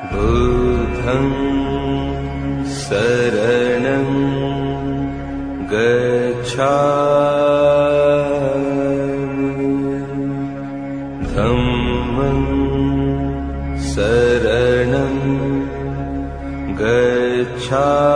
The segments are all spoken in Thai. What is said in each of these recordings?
बुधं शरणं गच्छा धम्मं शरणं गच्छा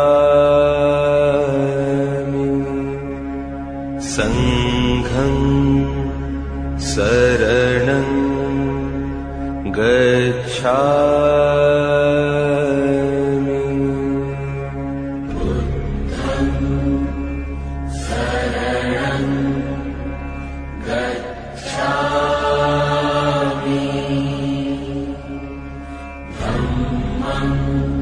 Amen.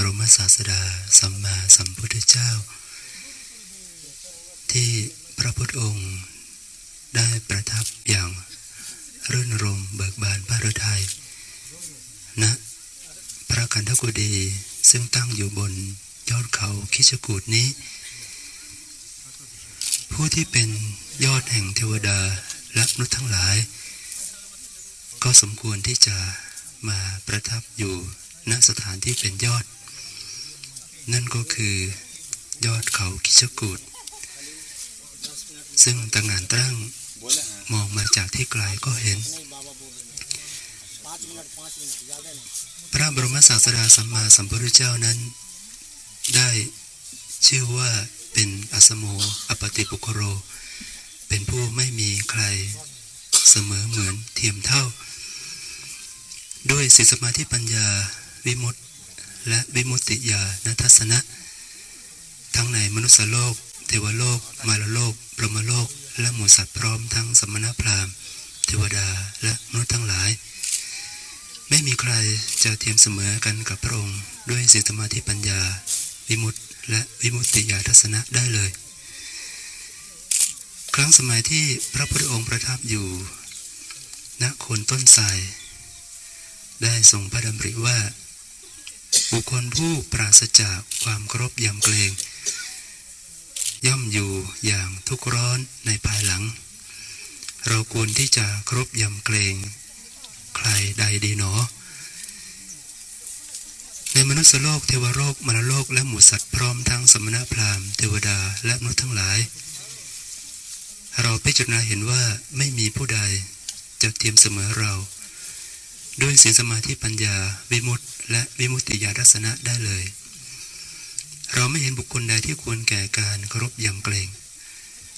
บรมศาสดาสัมมาสัมพุทธเจ้า ที่พระพุทธองค์ได้ประทับอย่างรื่นรมเบิกบานพระฤทัยณพระคันธกุฎีซึ่งตั้งอยู่บนยอดเขาคิชกูดนี้ ผู้ที่เป็นยอดแห่งเทวดาและมนุษย์ทั้งหลาย ก็สมควรที่จะมาประทับอยู่ณสถานที่เป็นยอด นั่นก็คือยอดเขาคิชกูดซึ่งตะงานตั้งมองมาจากที่ไกลก็เห็น พระบรมศาสดาสัมมาสัมพุทธเจ้านั้น ได้ชื่อว่าเป็นอสโมอปติปุคโร เป็นผู้ไม่มีใครเสมอเหมือนเทียมเท่า ด้วยสิสมาธิปัญญาวิมุตติ และวิมุตติญาณทัศนะ ทั้งในมนุษยโลก เทวโลก มารโลกพรมโลก และหมู่สัตว์พร้อมทั้งสมณพราหมณ์ เทวดาและมนุษย์ทั้งหลาย ไม่มีใครจะเทียมเสมอกันกับพระองค์ด้วยสิสมาธิปัญญา วิมุตติและวิมุตติญาทัศนะได้เลย ครั้งสมัยที่พระพุทธองค์ประทับอยู่ณโคนต้นไทรได้ทรงพระดำริว่า บุคคลผู้ปราศจากความเคารพยำเกรง ย่อมอยู่อย่างทุกร้อนในภายหลัง เราควรที่จะเคารพยำเกรง ใครใดดีหนอ ในมนุษยโลกเทวโลกมรโลกและหมู่สัตว์พร้อมทั้งสมณพราหมณ์เทวดาและมนุษย์ทั้งหลาย เราพิจารณาเห็นว่าไม่มีผู้ใดจะเทียมเสมอเรา ด้วยศีลสมาธิปัญญาวิมุตติและวิมุตติญาณทัศนะได้เลย เราไม่เห็นบุคคลใดที่ควรแก่การเคารพยำเกรง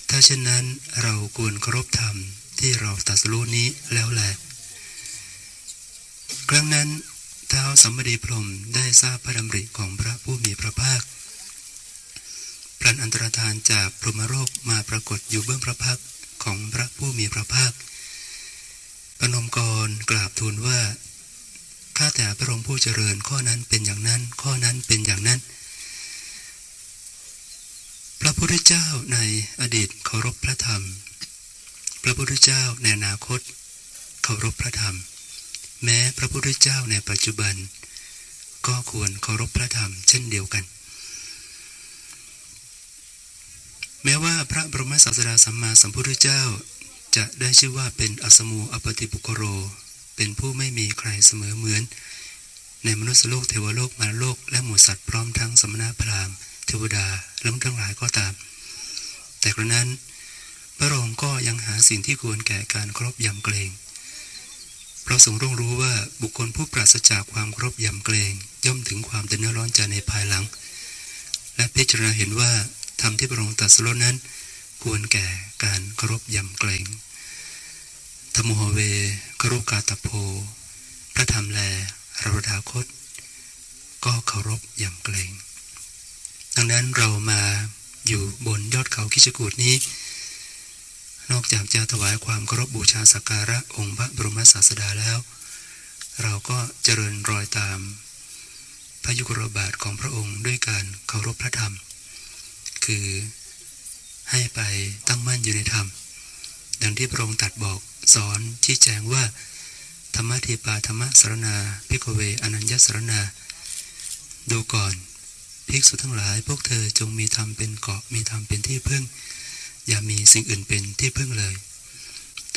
ถ้าเช่นนั้นเราควรเคารพธรรมที่เราตรัสรู้นี้แล้วแหละครั้งนั้นท้าวสัมบดีพรมได้ทราบพระดำริของพระผู้มีพระภาค พลันอันตรธานจากพรหมโลกมาปรากฏอยู่เบื้องพระพักของพระผู้มีพระภาค ปนมกรกราบทูลว่า ข้าแต่พระองค์ผู้เจริญข้อนั้นเป็นอย่างนั้น ข้อนั้นเป็นอย่างนั้น พระพุทธเจ้าในอดีตเคารพพระธรรม พระพุทธเจ้าในอนาคต เคารพพระธรรม แม้พระพุทธเจ้าในปัจจุบัน ก็ควรเคารพพระธรรม เช่นเดียวกัน แม้ว่าพระบรมศาสดาสัมมาสัมพุทธเจ้า จะได้ชื่อว่าเป็นอสมูอปติปุโคโร เป็นผู้ไม่มีใครเสมอเหมือน ในมนุษย์โลกเทวโลกมารโลก และหมู่สัตว์พร้อมทั้งสมณพราหมณ์เทวดาและมนุษย์ทั้งหลายก็ตาม แต่กระนั้น พระองค์ก็ยังหาสิ่งที่ควรแก่การครพยำเกรงเพราะทรงร่วงรู้ว่าบุคคลผู้ปราศจากความครพยำเกรงย่อมถึงความเดือดร้อนใจในภายหลัง และพิจารณาเห็นว่าธรรมที่พระองค์ตรัสรู้นั้น ควรแก่การเคารพยำเกรงธรรมโหเวครุกาตโพ พระธรรมแลเราดาคต ก็เคารพยำเกรงดังนั้นเรามาอยู่บนยอดเขาคิชกูดนี้ นอกจากจะถวายความเคารพบูชาสักการะองค์พระบรมศาสดาแล้ว เราก็เจริญรอยตาม พระยุคลบาทของพระองค์ด้วยการเคารพพระธรรม คือ ให้ไปตั้งมั่นอยู่ในธรรม ดังที่พระองค์ตัดบอกสอนชี้แจงว่า ธรรมะเทปาธรรมะสรณาพิกเวอนัญญสารณาดูก่อนภิกษุทั้งหลายพวกเธอจงมีธรรมเป็นเกาะมีธรรมเป็นที่พึ่ง อย่ามีสิ่งอื่นเป็นที่พึ่งเลย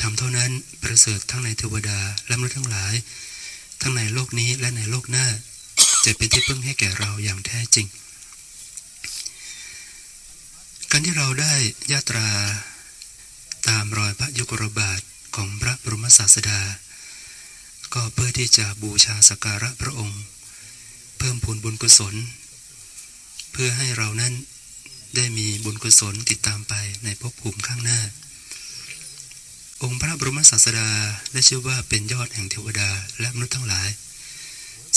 ธรรมเท่านั้นประเสริฐทั้งในเทวดาและมนุษย์ทั้งหลาย ทั้งในโลกนี้และในโลกหน้า จะเป็นที่พึ่งให้แก่เราอย่างแท้จริง การที่เราได้ยาตรา ตามรอยพระยุคลบาทของพระบรมศาสดา ก็เพื่อที่จะบูชาสักการะพระองค์ เพิ่มพูนบุญกุศล เพื่อให้เรานั้นได้มีบุญกุศลติดตามไปในภพภูมิข้างหน้า องค์พระบรมศาสดาได้ชื่อว่าเป็นยอดแห่งเทวดาและมนุษย์ทั้งหลาย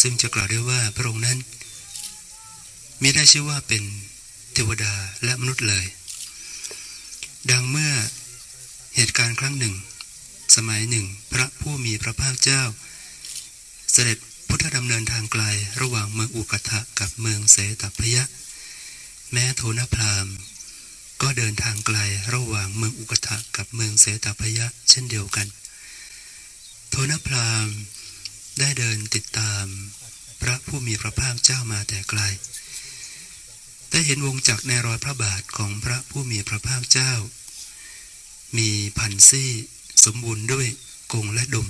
ซึ่งจะกล่าวได้ว่าพระองค์นั้นมิได้ชื่อว่าเป็น เทวดาและมนุษย์เลย ดังเมื่อเหตุการณ์ครั้งหนึ่ง สมัยหนึ่ง พระผู้มีพระภาคเจ้า เสด็จพุทธดำเนินทางไกลระหว่างเมืองอุกัฏะกับเมืองเสตพยะ แม้โทนพรามก็เดินทางไกลระหว่างเมืองอุกทะกับเมืองเสตพยะ เช่นเดียวกัน โทนพรามได้เดินติดตาม พระผู้มีพระภาคเจ้ามาแต่ไกล ได้เห็นวงจักรในรอยพระบาทของพระผู้มีพระภาคเจ้า มีพันซี่สมบูรณ์ด้วยกงและดม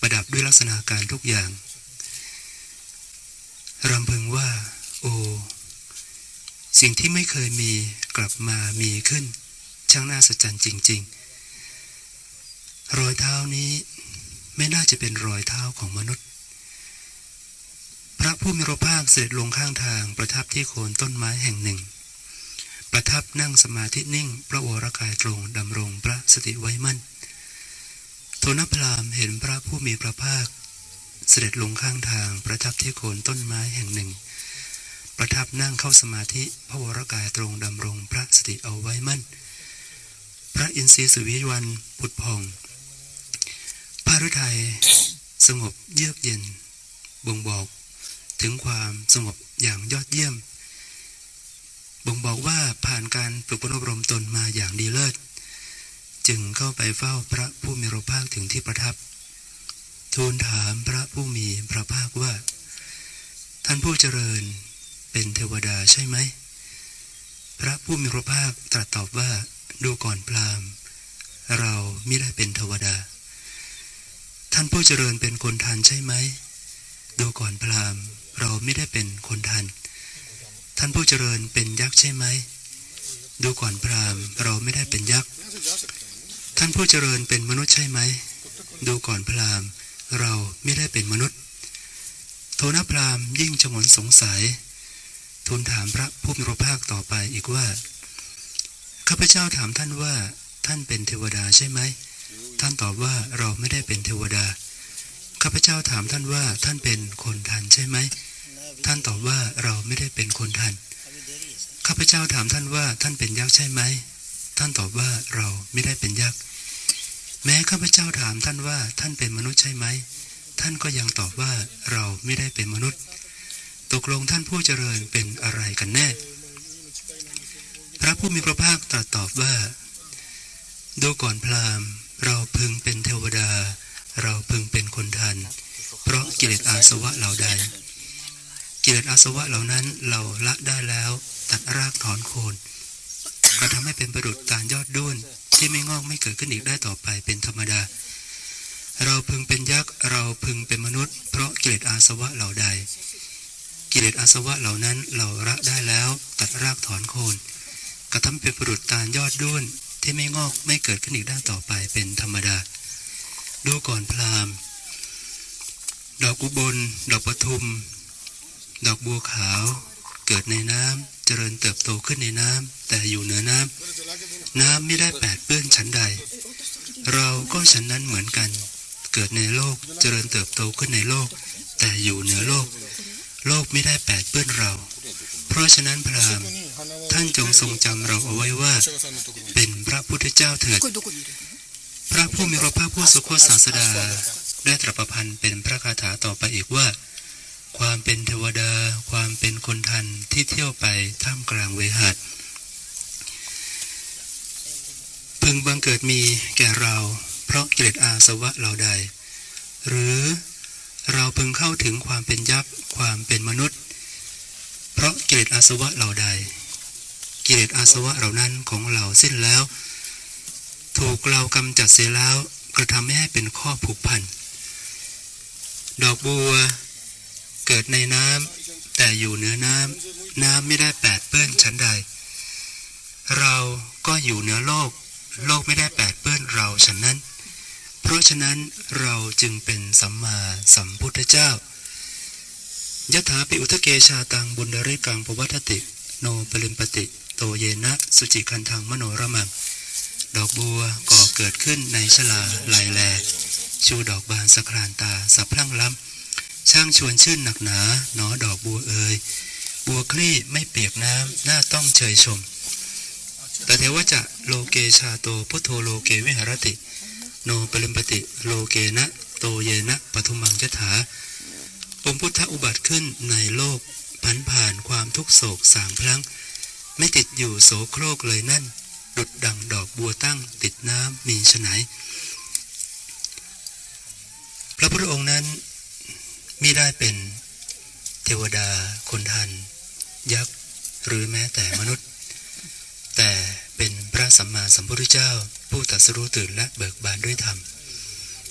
ประดับด้วยลักษณะการทุกอย่างรำพึงว่า โอ สิ่งที่ไม่เคยมีกลับมามีขึ้น ช่างน่าสะใจจริง ๆ รอยเท้านี้ไม่น่าจะเป็นรอยเท้าของมนุษย์ ระผู้มีพระภาคเสด็จลงข้างทางประทับที่โคนต้นไม้แห่งหนึ่ง ประทับนั่งสมาธินิ่ง พระโอรกายตรงดำรงพระสติไว้มั่นโทนพรามเห็นพระผู้มีพระภาค เสด็จลงข้างทางประทับที่โคนต้นไม้แห่งหนึ่ง ประทับนั่งเข้าสมาธิพระวรกายตรงดำรงพระสติเอาไว้มั่น พระอินทรีสุวิวันผุดพองพระฤทัยสงบเยือกเย็นบ่งบอก ถึงความสงบอย่างยอดเยี่ยม บ่งบอกว่าผ่านการฝึกฝนอบรมตนมาอย่างดีเลิศ จึงเข้าไปเฝ้าพระผู้มีพระภาคถึงที่ประทับ ทูลถามพระผู้มีพระภาคว่า ท่านผู้เจริญเป็นเทวดาใช่ไหม พระผู้มีพระภาคตรัสตอบว่าดูก่อนพราหมณ์ เราไม่ได้เป็นเทวดา ท่านผู้เจริญเป็นคนทันใช่ไหม ดูก่อนพราหมณ์ เราไม่ได้เป็นคนทัน ท่านผู้เจริญเป็นยักษ์ใช่ไหม ดูก่อนพราหมณ์เราไม่ได้เป็นยักษ์ ท่านผู้เจริญเป็นมนุษย์ใช่ไหม ดูก่อนพราหมณ์เราไม่ได้เป็นมนุษย์ โทนพราหมณ์ยิ่งฉงนสงสัย ทูลถามพระผู้มีพระภาคต่อไปอีกว่า ข้าพเจ้าถามท่านว่า ท่านเป็นเทวดาใช่ไหม ท่านตอบว่าเราไม่ได้เป็นเทวดา ข้าพเจ้าถามท่านว่าท่านเป็นคนทันใช่ไหม ท่านตอบว่าเราไม่ได้เป็นคนทัน ข้าพเจ้าถามท่านว่าท่านเป็นยักษ์ใช่ไหม ท่านตอบว่าเราไม่ได้เป็นยักษ์ แม้ข้าพเจ้าถามท่านว่าท่านเป็นมนุษย์ใช่ไหม ท่านก็ยังตอบว่าเราไม่ได้เป็นมนุษย์ ตกลงท่านผู้เจริญเป็นอะไรกันแน่ พระผู้มีพระภาคตรัสตอบว่า ดูก่อนพราหมณ์ เราพึงเป็นเทวดา เราพึงเป็นคนทัน เพราะกิเลสอาสวะเหล่าใด กิเลสอาสวะเหล่านั้นเราละได้แล้วตัดรากถอนโคนกระทำให้เป็นประดุจการยอดด้วนที่ไม่งอกไม่เกิดขึ้นอีกได้ต่อไปเป็นธรรมดา เราพึงเป็นยักษ์เราพึงเป็นมนุษย์ เพราะกิเลสอาสวะเหล่าใด กิเลสอาสวะเหล่านั้นเราละได้แล้วตัดรากถอนโคนกระทำเป็นประดุจตาลยอดด้วนที่ไม่งอกไม่เกิดขึ้นอีกได้ต่อไปเป็นธรรมดา ดูก่อนพราหมณ์ดอกอุบล ดอกปทุม ดอกบัวขาว เกิดในน้ำเจริญเติบโตขึ้นในน้ำแต่อยู่เหนือน้ำน้ำไม่ได้แปดเปื้อนชั้นใด เราก็ชั้นนั้นเหมือนกัน เกิดในโลกเจริญเติบโตขึ้นในโลก แต่อยู่เหนือโลก โลกไม่ได้แปดเปื้อนเรา เพราะฉะนั้นพระรามท่านจงทรงจำเราเอาไว้ว่า เป็นพระพุทธเจ้าเถิด พระผู้มีพระภาคผู้สุคตศาสดาได้ตรัสประพันธ์เป็นพระคาถาต่อไปอีกว่า ความเป็นเทวดา ความเป็นคนทันที่เที่ยวไปท่ามกลางเวหาดพึงบังเกิดมีแก่เรา เพราะกิเลสอาสวะเราใด หรือเราพึงเข้าถึงความเป็นยักษ์ความเป็นมนุษย์ เพราะกิเลสอาสวะเราใดกิเลสอาสวะเหล่านั้นของเราสิ้นแล้ว ถูกเรากำจัดเสียแล้วกระทำไม่ให้เป็นข้อผูกพันดอกบัว เกิดในน้ำแต่อยู่เหนือน้ำน้ำไม่ได้แปดเปื้อนชั้นใด เราก็อยู่เหนือโลก โลกไม่ได้แปดเปื้อนเราฉันนั้น เพราะฉะนั้นเราจึงเป็นสัมมาสัมพุทธเจ้ายะถาปิอุทะเกชาตังบุญดริกังปวัตติ โนปริมปติ โตเยนะ สุจิคันทังมโนระมัง ดอกบัวก่อเกิดขึ้นในชลาลายแล ชูดอกบานสะครานตาสับพลั่งล้ำ ช่างชวนชื่นหนักหนา หนอดอกบัวเอ่ยบัวคลี่ไม่เปียกน้ำหน้าต้องเชยชม แต่เทวจะโลเกชาโตพุทโธโลเกวิหารติ โนปริมปติโลเกนะ โตเยนะปทุมังยถาองค์พุทธอุบัติขึ้นในโลกพันผ่านความทุกโศกสามพลังไม่ติดอยู่โสโครกเลยนั่น ดุดดังดอกบัวตั้งติดน้ำมีฉไนพระพุทธองค์นั้น มิได้เป็นเทวดาคนทัน ยักษ์ หรือแม้แต่มนุษย์ แต่เป็นพระสัมมาสัมพุทธเจ้า ผู้ตรัสรู้ตื่นและเบิกบานด้วยธรรม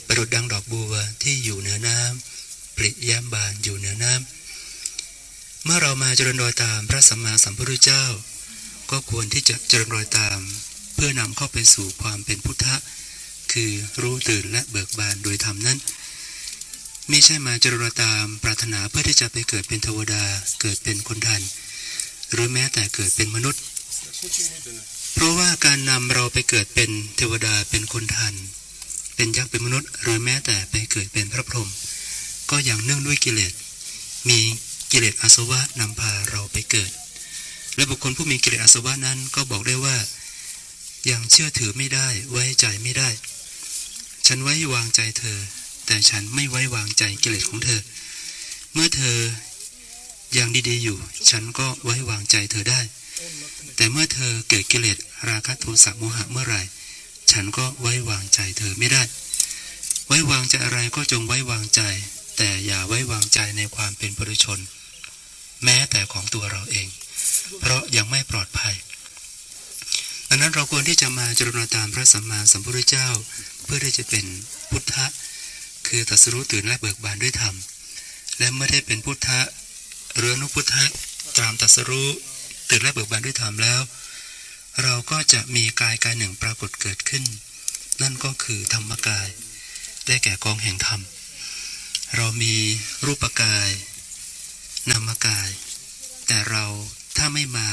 ประดุดดังดอกบัวที่อยู่เหนือน้ำปริแย้มบานอยู่เหนือน้ำเมื่อเรามาเจริญรอยตามพระสัมมาสัมพุทธเจ้า ก็ควรที่จะเจริญรอยตาม เพื่อนำเข้าไปสู่ความเป็นพุทธะ คือรู้ตื่นและเบิกบานโดยธรรมนั้น ไม่ใช่มาเจริญรอตามปรารถนาเพื่อที่จะไปเกิดเป็นเทวดาเกิดเป็นคนทันหรือแม้แต่เกิดเป็นมนุษย์ เพราะว่าการนำเราไปเกิดเป็นเทวดาเป็นคนทัน เป็นยักษ์เป็นมนุษย์ หรือแม้แต่ไปเกิดเป็นพระพรหมก็อย่างเนื่องด้วยกิเลส มีกิเลสอาสวะนำพาเราไปเกิด และบุคคลผู้มีกิเลสอาสวะนั้นก็บอกได้ว่ายังเชื่อถือไม่ได้ไว้ใจไม่ได้ ฉันไว้วางใจเธอ แต่ฉันไม่ไว้วางใจกิเลสของเธอ เมื่อเธอยังดีๆอยู่ ฉันก็ไว้วางใจเธอได้ แต่เมื่อเธอเกิดกิเลสราคะโทสะโมหะเมื่อไหร่ ฉันก็ไว้วางใจเธอไม่ได้ ไว้วางใจอะไรก็จงไว้วางใจ แต่อย่าไว้วางใจในความเป็นบริชน แม้แต่ของตัวเราเอง เพราะยังไม่ปลอดภัยดังนั้นเราควรที่จะมาจริญตามพระสัมมาสัมพุทธเจ้า เพื่อที่จะเป็นพุทธะ คือตัสรู้ตื่นและเบิกบานด้วยธรรม และเมื่อได้เป็นพุทธะหรือนุพุทธะตามตัสรู้ตื่นและเบิกบานด้วยธรรมแล้ว เราก็จะมีกายกายหนึ่งปรากฏเกิดขึ้น นั่นก็คือธรรมกาย ได้แก่กองแห่งธรรม เรามีรูปกาย นามกาย แต่เราถ้าไม่มา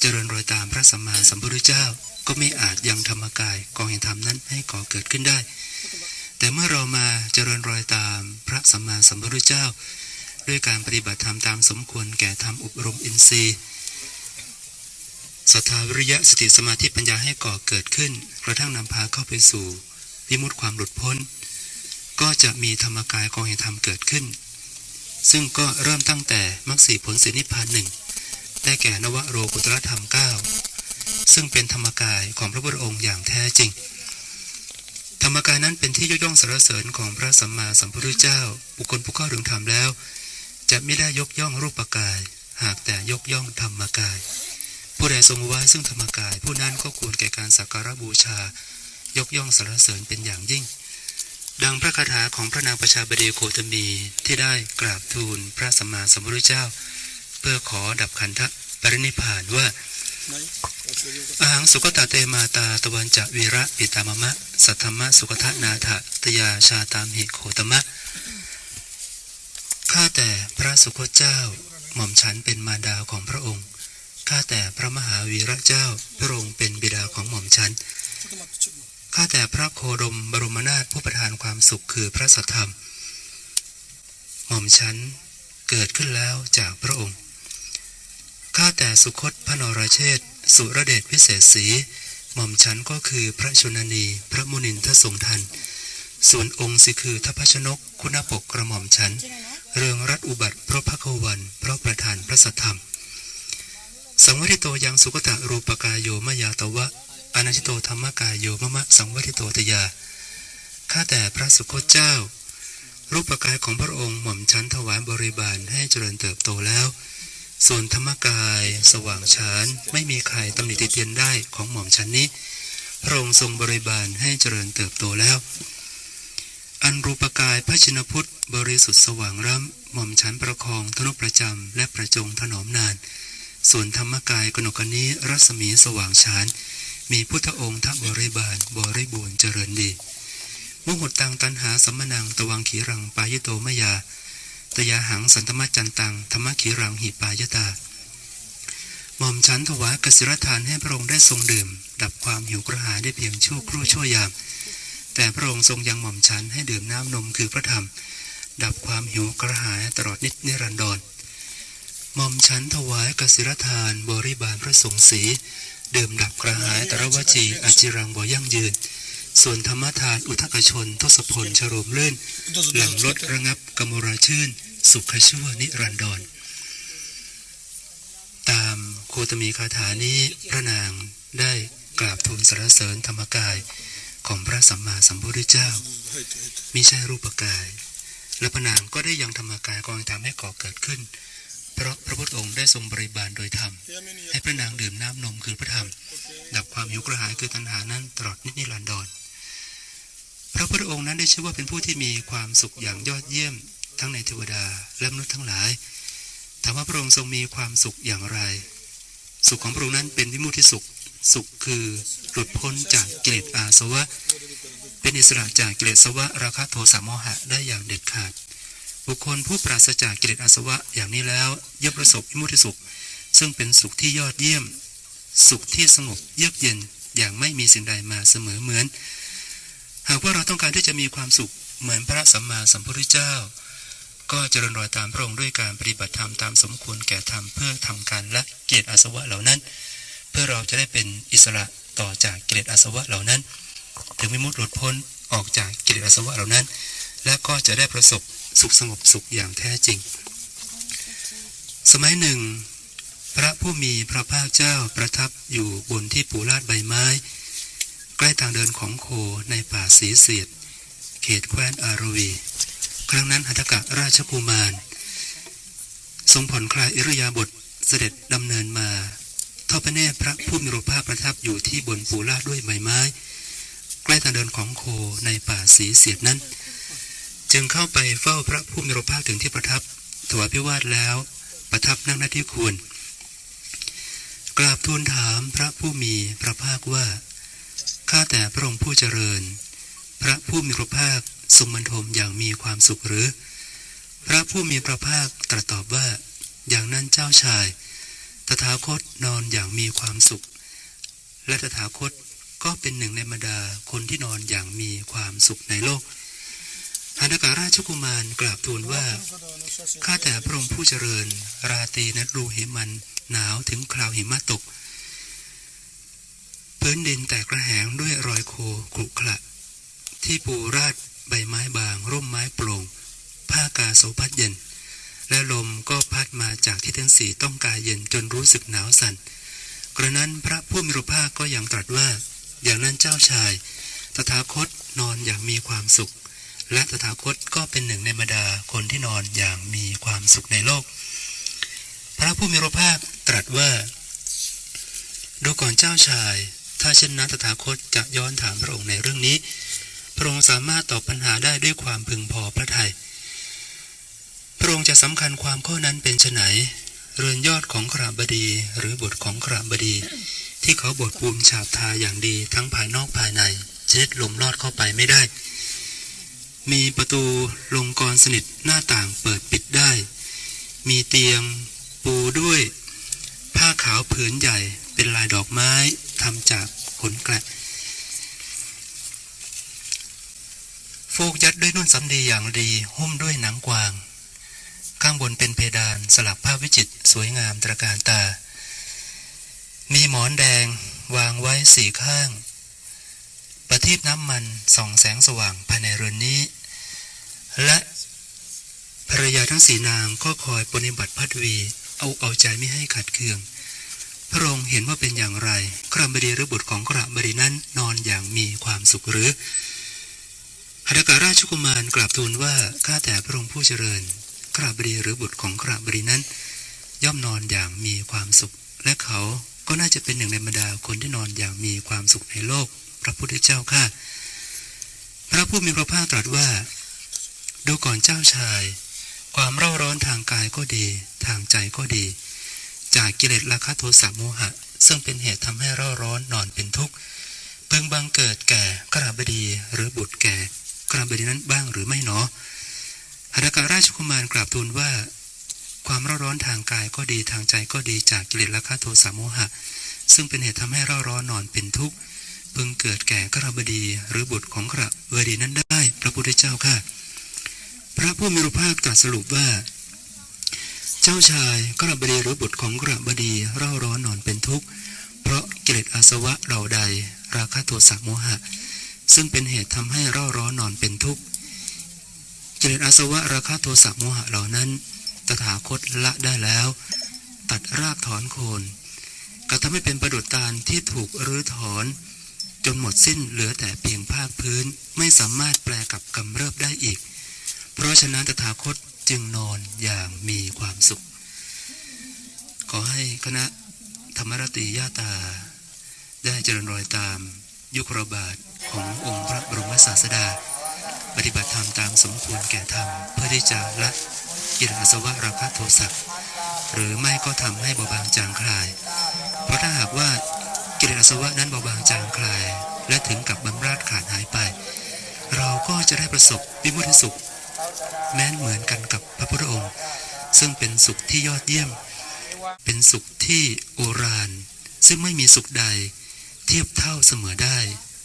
เจริญรอยตามพระสัมมาสัมพุทธเจ้าก็ไม่อาจยังธรรมกายกองแห่งธรรมนั้นให้ก่อเกิดขึ้นได้ แต่เมื่อเรามาเจริญรอยตามพระสัมมาสัมพุทธเจ้า ด้วยการปฏิบัติธรรมตามสมควรแก่ธรรมอบรมอินทรีย์ศรัทธาวิริยะสติสมาธิปัญญาให้ก่อเกิดขึ้น กระทั่งนำพาเข้าไปสู่วิมุตติความหลุดพ้น ก็จะมีธรรมกายกองแห่งธรรมเกิดขึ้น ซึ่งก็เริ่มตั้งแต่มรรคสีผลสีนิพพานหนึ่งได้แก่นวโรกุตรธรรมเก้าซึ่งเป็นธรรมกายของพระพุทธองค์อย่างแท้จริง ธรรมกายนั้นเป็นที่ยกย่องสรรเสริญของพระสัมมาสัมพุทธเจ้า บุคคลผู้เข้าถึงธรรมแล้ว จะไม่ได้ยกย่องรูปกาย หากแต่ยกย่องธรรมกาย ผู้ใดทรงไว้ซึ่งธรรมกาย ผู้นั้นก็ควรแก่การสักการะบูชา ยกย่องสรรเสริญเป็นอย่างยิ่ง ดังพระคาถาของพระนางประชาบดีโคตมีที่ได้กราบทูลพระสัมมาสัมพุทธเจ้า เพื่อขอดับขันธปรินิพพานว่า อาหังสุกตาเตมาตาตวันจะวีระปิตามมะ สัทธมะสุกทะนาถะตยาชาตามหิโคตมะ ข้าแต่พระสุคตเจ้า หม่อมฉันเป็นมารดาของพระองค์ ข้าแต่พระมหาวีระเจ้า พระองค์เป็นบิดาของหม่อมฉัน ข้าแต่พระโคดมบรมนาถผู้ประทานความสุขคือพระสัทธรรม หม่อมฉันเกิดขึ้นแล้วจากพระองค์ ข้าแต่สุคตพระนรเชษฐ์สุรเดชวิเศษศรีหม่อมฉันก็คือพระชนนี พระมุนินททรงทัน ส่วนองค์สิคือทัพชนก คุณปกกระหม่อมฉัน เรืองรัตอุบัติเพราะพระโควัน เพราะประธานพระสัทธรรม สังวริโตยังสุกตะรูปกายโยมยาตวะอนันติโตธรรมกายโยมะมะสังวริโตตยา ข้าแต่พระสุคตเจ้า รูปกายของพระองค์หม่อมฉันถวายบริบาลให้เจริญเติบโตแล้ว ส่วนธรรมกาย สว่างฉานไม่มีใครตำหนิติเตียนได้ของหม่อมฉันนี้พระองค์ทรงบริบาลให้เจริญเติบโตแล้ว อันรูปกายพระชินพุทธ บริสุทธิ์สว่างร่ำหม่อมฉันประคองธนุประจำและประจงถนอมนาน ส่วนธรรมกายกนกนี้รัศมีสว่างฉานมีพุทธองค์ทับบริบาลบริบูรณ์เจริญดีมุหุตังตันหาสัมมนังตวังขีรังปายโตมยา ตยาหังสันตมจันตังธรรมขีรังหิปายตาหม่อมฉันถวายกสิรทานให้พระองค์ได้ทรงดื่ม ดับความหิวกระหายได้เพียงชั่วครู่ชั่วยาม แต่พระองค์ทรงยังหม่อมฉันให้ดื่มน้ำนมคือพระธรรม ดับความหิวกระหายตลอดนิดนิรันดรหม่อมฉันถวายกสิรทานบริบาลพระสงฆ์สี ดื่มดับกระหายตรวจีอจิรังบ่ยั่งยืน ส่วนธรรมทานอุทกชนทศพลชโรมลื่น หลังลดระงับกมราชื่น สุขชั่วนิรันดร ตามโคตมีคาถานี้พระนางได้กราบทูลสรรเสริญธรรมกายของพระสัมมาสัมพุทธเจ้ามิใช่รูปกาย และพระนางก็ได้ยังธรรมกายกองทำให้ก่อเกิดขึ้น เพราะพระพุทธองค์ได้ทรงบริบาลโดยธรรม ให้พระนางดื่มน้ำนมคือพระธรรม ดับความหิวกระหายคือตัณหานั้นตลอดนิดนิรันดร พระพุทธองค์นั้นได้ชื่อว่าเป็นผู้ที่มีความสุขอย่างยอดเยี่ยม ทั้งในเทวดาและมนุษย์ทั้งหลายถามว่าพระองค์ทรงมีความสุขอย่างไร สุขของพระองค์นั้นเป็นวิมุติสุข สุขคือหลุดพ้นจากกิเลสอาสวะ เป็นอิสระจากกิเลสสวะราคะโทสะโมหะได้อย่างเด็ดขาด บุคคลผู้ปราศจากกิเลสอาสวะอย่างนี้แล้วย่อมประสบวิมุติสุข ซึ่งเป็นสุขที่ยอดเยี่ยม สุขที่สงบเยือกเย็นอย่างไม่มีสิ่งใดมาเสมอเหมือน หากว่าเราต้องการที่จะมีความสุขเหมือนพระสัมมาสัมพุทธเจ้า ก็เจริญรอยตามพระองค์ด้วยการปฏิบัติธรรมตามสมควรแก่ธรรมเพื่อทำการละเกียรติอาสวะเหล่านั้น เพื่อเราจะได้เป็นอิสระต่อจากกิเลสอาสวะเหล่านั้น ถึงวิมุตติหลุดพ้นออกจากกิเลสอาสวะเหล่านั้น และก็จะได้ประสบสุขสงบสุขอย่างแท้จริง สมัยหนึ่ง พระผู้มีพระภาคเจ้าประทับอยู่บนที่ปูลาดใบไม้ ล้ทางเดินของโคในป่าสีเสียด เขตแคว้นอารวี ครั้งนั้นหัตถกะราชกุมาร ทรงผ่อนคลายอิริยาบถเสด็จดำเนินมาทอดพระเนตรพระผู้มีพระภาคประทับอยู่ที่บนปูลาดด้วยใบไม้ ใกล้ทางเดินของโคในป่าสีเสียดนั้น จึงเข้าไปเฝ้าพระผู้มีพระภาคถึงที่ประทับถวายพิวาทแล้วประทับนั่งหน้าที่ควรกราบทูลถามพระผู้มีพระภาคว่า ข้าแต่พระองค์ผู้เจริญ พระผู้มีพระภาคทรงบรรทมอย่างมีความสุขหรือ พระผู้มีพระภาคตรัสตอบว่า อย่างนั้นเจ้าชาย ตถาคตนอนอย่างมีความสุข และตถาคตก็เป็นหนึ่งในบรรดาคนที่นอนอย่างมีความสุขในโลกหันการาชกุมารกราบทูลว่า ข้าแต่พระองค์ผู้เจริญ ราตรีนั้นรูหิมันหนาวถึงคราวหิมะตก พื้นดินแตกระแหงด้วยรอยโคขรุขระที่ปูราดใบไม้บาง ร่มไม้โปร่ง ผ้ากาโสพัดเย็น และลมก็พัดมาจากที่ทั้งสี่ต้องกายเย็นจนรู้สึกหนาวสั่น กระนั้นพระผู้มีพระภาคก็ยังตรัสว่า อย่างนั้นเจ้าชาย ตถาคตนอนอย่างมีความสุข และตถาคตก็เป็นหนึ่งในบรรดาคนที่นอนอย่างมีความสุขในโลก พระผู้มีพระภาคตรัสว่า ดูก่อนเจ้าชาย ถ้าเช่นนั้นตถาคตจะย้อนถามพระองค์ในเรื่องนี้ พระองค์สามารถตอบปัญหาได้ด้วยความพึงพอพระทยัยพระองค์จะสำคัญความข้อนั้นเป็นไนเรือนยอดของขราบดีหรือบทของขราบดี ที่เขาบทปูนฉาบทาอย่างดีทั้งภายนอกภายในชนิดลมลอดเข้าไปไม่ได้ มีประตูลงกรสนิทหน้าต่างเปิดปิดได้ มีเตียงปูด้วย ผ้าขาวผืนใหญ่ เป็นลายดอกไม้ทำจากขนแกะโฟกยัดด้วยนุ่นสำดีอย่างดีหุ้มด้วยหนังกวาง ข้างบนเป็นเพดานสลักผ้าวิจิตรสวยงามตระการตา มีหมอนแดงวางไว้สี่ข้าง ประทีปน้ำมันส่องแสงสว่างภายในเรือนนี้ และภรรยาทั้งสีนางก็คอยปฏิบัติพัดวี เอาเอาใจไม่ให้ขัดเคือง พระองค์เห็นว่าเป็นอย่างไรครามบดีหรือบุตรของครามบดีนั้นนอนอย่างมีความสุขหรือหรการาชกุมารกราบทูลว่าข้าแต่พระองค์ผู้เจริญกราบดีหรือบุตรของกราบดีนั้น ย่อมนอนอย่างมีความสุข และเขาก็น่าจะเป็นหนึ่งในบรรดาคนที่นอนอย่างมีความสุขในโลก พระพุทธเจ้าข้าพระผู้มีพระภาคตรัสว่า ดูก่อนเจ้าชาย ความเร่าร้อนทางกายก็ดี ทางใจก็ดี จากกิเลสราคะโทสะโมหะ ซึ่งเป็นเหตุทำให้เร่าร้อนนอนเป็นทุกข์พิ่งบังเกิดแก่กราบดีหรือบุตรแก่กราบดีนั้นบ้างหรือไม่หนอหรการาชกุมารกราบทูลว่า ความเร่าร้อนทางกายก็ดีทางใจก็ดีจากกิเลสราคะโทสะโมหะ ซึ่งเป็นเหตุทำให้เร่าร้อนนอนเป็นทุกข์พึงเกิดแก่กราบดีหรือบุตรของกราบดีนั้นได้ พระพุทธเจ้าค่ะ พระผู้มีพระภาคตรัสสรุปว่า เจ้าชายกราบดีหรือบุตรของกราบดีเร่าร้อนนอนเป็นทุกข์ เพราะกิเลสอาสวะเหล่าใด ราคะโทสะโมหะ ซึ่งเป็นเหตุทำให้เร่าร้อนนอนเป็นทุกข์กิเลสอาสวะราคะโทสะโมหะเหล่านั้น ตถาคตละได้แล้ว ตัดรากถอนโคนก็ทำให้เป็นประดุจตาลที่ถูกรื้อถอนจนหมดสิ้นเหลือแต่เพียงภาคพื้นไม่สามารถแปลกับกำเริบได้อีก เพราะฉะนั้นตถาคต จึงนอนอย่างมีความสุข ขอให้คณะธรรมรตรีญาตา ได้เจริญรอยตามยุคระบาทขององค์พระบรมศาสดา ปฏิบัติธรรมตามสมควรแก่ธรรม เพื่อที่จะละกิเลสอาสวะราคะโทสะหรือไม่ก็ทำให้เบาบางจางคลาย เพราะถ้าหากว่ากิเลสอาสวะนั้นเบาบางจางคลาย และถึงกับบำราดขาดหายไป เราก็จะได้ประสบวิมุติสุข แม้นเหมือนกันกับพระพุทธองค์ ซึ่งเป็นสุขที่ยอดเยี่ยม เป็นสุขที่โอรานซึ่งไม่มีสุขใด เทียบเท่าเสมอได้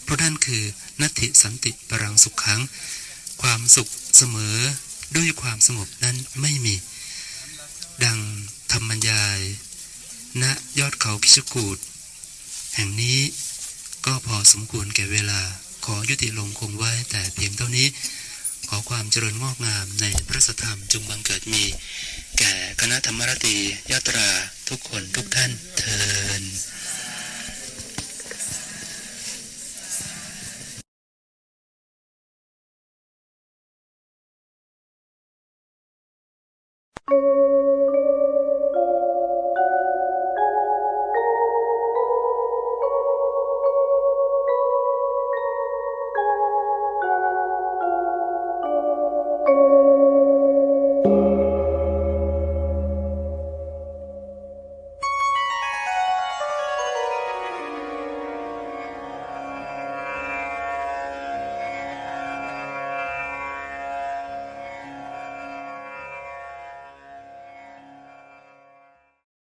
เพราะนั่นคือนัตถิสันติปรังสุขขัง ความสุขเสมอด้วยความสงบนั้นไม่มี ดังธรรมยาย ณยอดเขาคิชกูดแห่งนี้ก็พอสมควรแก่เวลาขอยุติลงคงไว้แต่เพียงเท่านี้ ขอความเจริญงอกงามในพระสธรรมจงบังเกิดมี แก่คณะธรรมรตียาตราทุกคนทุกท่านเธอ